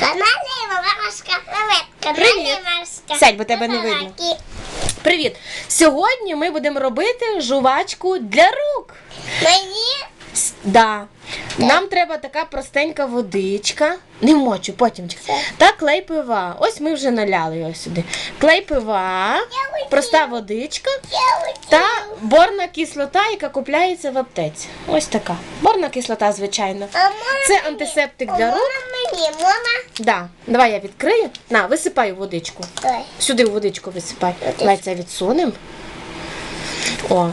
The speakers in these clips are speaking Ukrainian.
Каналі Мамашка. Привіт. Сядь, бо тебе не видно. Привіт! Сьогодні ми будемо робити жувачку для рук. Мені Да. Нам треба така простенька водичка. Не мочу, потім. Та клей пива. Ось ми вже наляли його сюди. Клей пива, проста водичка та борна кислота, яка купляється в аптеці. Ось така. Борна кислота, звичайно. Це антисептик для рук. Мені, можна? Да. Давай я відкрию. На, висипай у водичку. Давай. Сюди водичку висипай. Давай це відсунемо. О.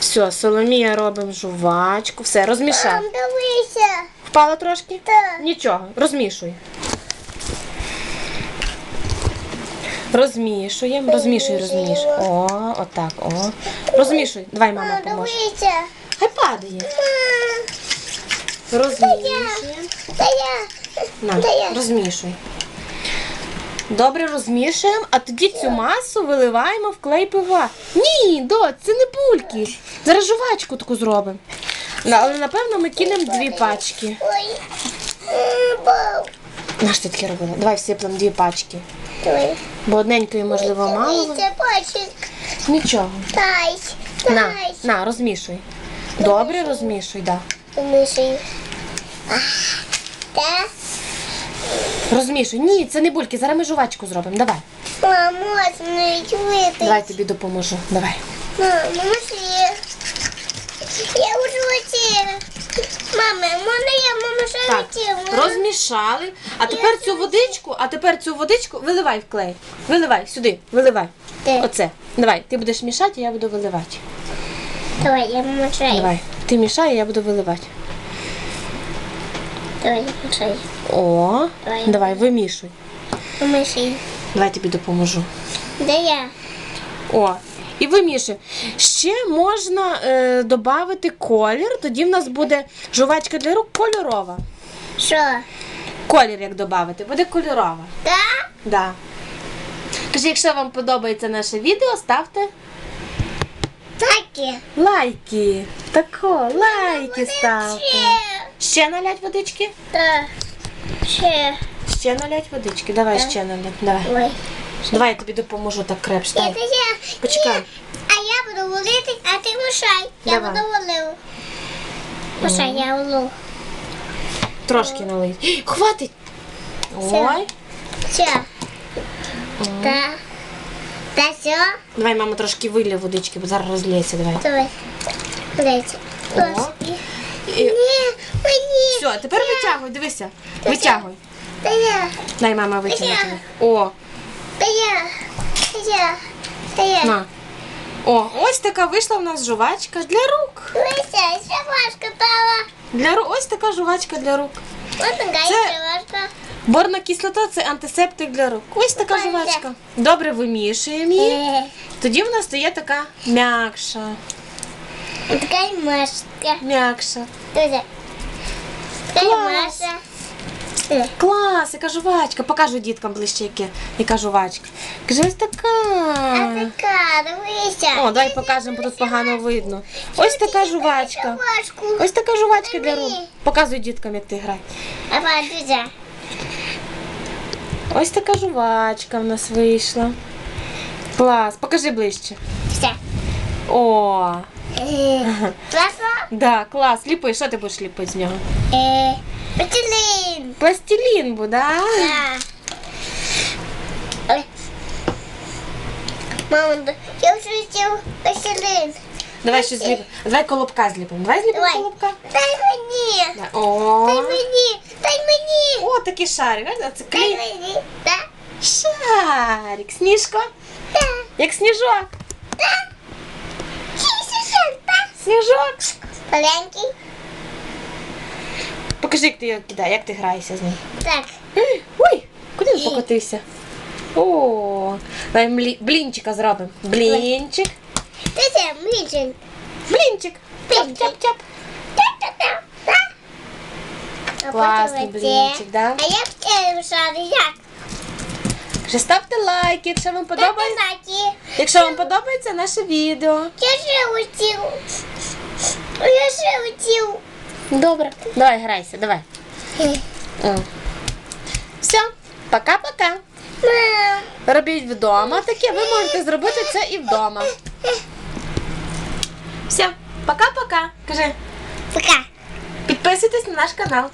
Все, Соломія робимо жувачку. Все, розмішай. Мам, дивися. Впала трошки? Так. Нічого, розмішуй. Розмішуємо, розмішуй, розмішуй. О, отак, о. Розмішуй. Давай, мама Мам, поможе. дивися. Хай падає. Мам, Розмішуємо. Та я. На, розмішуй. Добре розмішуємо, а тоді цю масу виливаємо в клей пива. Ні, доць, це не бульки. Зараз жувачку таку зробимо. Але напевно ми кинемо дві пачки. М, бау. Наш ти таке робила? Давай всиплемо дві пачки. Бо одненької, можливо, мало. Нічого. На, на, розмішуй. Добре розмішуй, да. Розмішуй. Ні, це не бульки, зараз ми жувачку зробимо. Давай. Мам, можна їх. Давай тобі допоможу. Давай. Мам, можна Я у животі. Мама, можна я, мама, що Так, хотіла? розмішали. А тепер цю водичку, а тепер цю водичку виливай в клей. Виливай сюди, виливай. Де? Оце. Давай, ти будеш мішати, я буду виливати. Давай, я мамашаю. Давай. Ти мішай, я буду виливати. Давай, я. О, Давай. давай, вимішуй. Мамашаю. Давай тобі допоможу. Де я? О, і вимішуй. Ще можна е, додати колір, тоді в нас буде жувачка для рук кольорова. Що? Колір як додати, буде кольорова. Так? Да. Кажи, якщо вам подобається наше відео, ставте Такі. лайки. Тако, лайки ставте. Ще. Налять водички? Так. Ще. Ще налять водички. Давай ще налять. Давай. Ой. Давай я тобі допоможу так крепше. Це я. Почекай. А я буду волити, а ти мішай. Я Давай. буду волив. Мішай, я волу. Трошки налий. Хватить. Ой. Все. Так. Та все. Давай, мама, трошки вилє водички, бо зараз розлється. Давай. Давай. Дайте. О. Все, тепер витягуй, дивися. Витягуй. Дай мама витягне. Тобі. О, на. О, ось така вийшла в нас жувачка для рук. Для рук. Ось така жувачка для рук. Борна кислота це антисептик для рук. Ось така Ось жувачка. Добре вимішуємо її. Е, Тоді в нас стає така м'якша. М'якша. Така Клас. Е, Клас, яка жувачка. Покажу діткам ближче, яке, яка жувачка. Кажи, ось А така. така, дивися. О, давай покажемо, бо тут погано видно. Ось така жувачка. Ось така жувачка для рук. Показуй діткам, як ти граєш. Ось така жувачка в нас вийшла. Клас, покажи ближче. Все. О, Класно? да, клас. Ліпи, що ти будеш ліпити з нього? Е, Петелин. Пластилін буде, да? Да. Ой. Мама, да- я вже хотів петелин. Давай ще зліпимо. Давай колобка зліпимо. Давай зліпимо Давай. колобка. Дай мені. Да. О, Дай мені. Дай мені. О, такий шарик. Бачиш, А це Дай клей. мені. Так? Шарик. Сніжко. Так. Як сніжок. Так. Сніжок. Маленький? Покажи, як ти його кидаєш, як ти граєшся з ним. Так. Ой, куди він покотився? О, давай млі- блінчика зробимо. Блінчик. Це це млічен. Блінчик. Тяп-тяп-тяп. Класний блінчик, да? А як це шари? Як? Вже ставте лайк, якщо вам подобається. Так, Якщо вам подобається наше відео. Я ще. Добре. Давай грайся, давай. О. Все, Пока-пока. Робіть вдома таке, ви можете зробити це і вдома. Все, пока-пока. Кажи, Пока. підписуйтесь на наш канал.